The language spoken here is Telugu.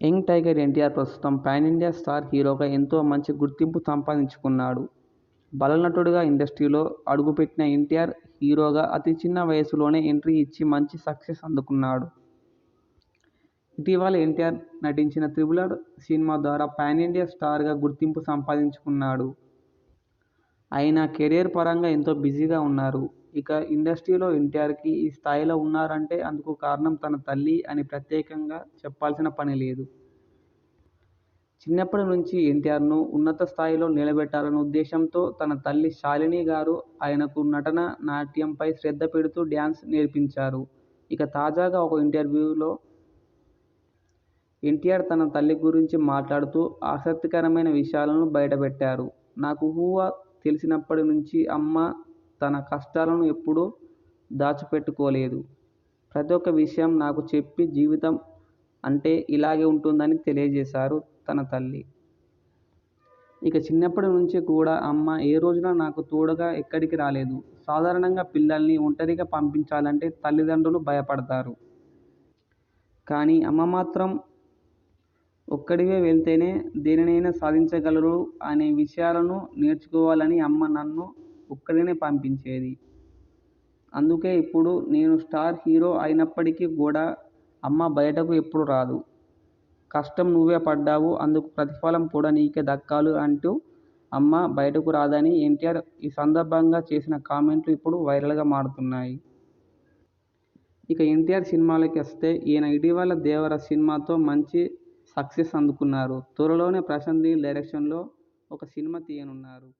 యంగ్ టైగర్ ఎన్టీఆర్ ప్రస్తుతం పాన్ ఇండియా స్టార్ హీరోగా ఎంతో మంచి గుర్తింపు సంపాదించుకున్నాడు. బాలనటుడిగా ఇండస్ట్రీలో అడుగుపెట్టిన ఎన్టీఆర్ హీరోగా అతి చిన్న వయసులోనే ఎంట్రీ ఇచ్చి మంచి సక్సెస్ అందుకున్నాడు. ఇటీవల ఎన్టీఆర్ నటించిన త్రిబులర్ సినిమా ద్వారా పాన్ ఇండియా స్టార్గా గుర్తింపు సంపాదించుకున్నాడు. ఆయన కెరీర్ పరంగా ఎంతో బిజీగా ఉన్నారు. ఇక ఇండస్ట్రీలో ఎన్టీఆర్కి ఈ స్థాయిలో ఉన్నారంటే అందుకు కారణం తన తల్లి అని ప్రత్యేకంగా చెప్పాల్సిన పని లేదు. చిన్నప్పటి నుంచి ఎన్టీఆర్ను ఉన్నత స్థాయిలో నిలబెట్టాలన్న ఉద్దేశంతో తన తల్లి శాలిని గారు ఆయనకు నటన, నాట్యంపై శ్రద్ధ పెడుతూ డ్యాన్స్ నేర్పించారు. ఇక తాజాగా ఒక ఇంటర్వ్యూలో ఎన్టీఆర్ తన తల్లి గురించి మాట్లాడుతూ ఆసక్తికరమైన విషయాలను బయటపెట్టారు. 'నాకు ఊహ తెలిసినప్పటి నుంచి అమ్మ తన కష్టాలను ఎప్పుడూ దాచిపెట్టుకోలేదు. ప్రతి ఒక్క విషయం నాకు చెప్పి జీవితం అంటే ఇలాగే ఉంటుందని తెలియజేశారు తన తల్లి. ఇక చిన్నప్పటి నుంచి కూడా అమ్మ ఏ రోజున నాకు తోడుగా ఎక్కడికి రాలేదు. సాధారణంగా పిల్లల్ని ఒంటరిగా పంపించాలంటే తల్లిదండ్రులు భయపడతారు. కానీ అమ్మ మాత్రం ఒక్కడివే వెళ్తేనే దేనినైనా సాధించగలరు అనే విషయాలను నేర్చుకోవాలని అమ్మ నన్ను ఒక్కడినే పంపించేది. అందుకే ఇప్పుడు నేను స్టార్ హీరో అయినప్పటికీ కూడా అమ్మ బయటకు ఎప్పుడు రాదు. కష్టం నువ్వే పడ్డావు అందుకు ప్రతిఫలం కూడా నీకే దక్కాలి అంటూ అమ్మ బయటకు రాదని ఎన్టీఆర్ ఈ సందర్భంగా చేసిన కామెంట్లు ఇప్పుడు వైరల్గా మారుతున్నాయి. ఇక ఎన్టీఆర్ సినిమాలకి వస్తే ఈయన ఇటీవల 'దేవర' సినిమాతో మంచి సక్సెస్ అందుకున్నారు. త్వరలోనే ప్రశాంత్ నీల్ డైరెక్షన్లో ఒక సినిమా తీయనున్నారు.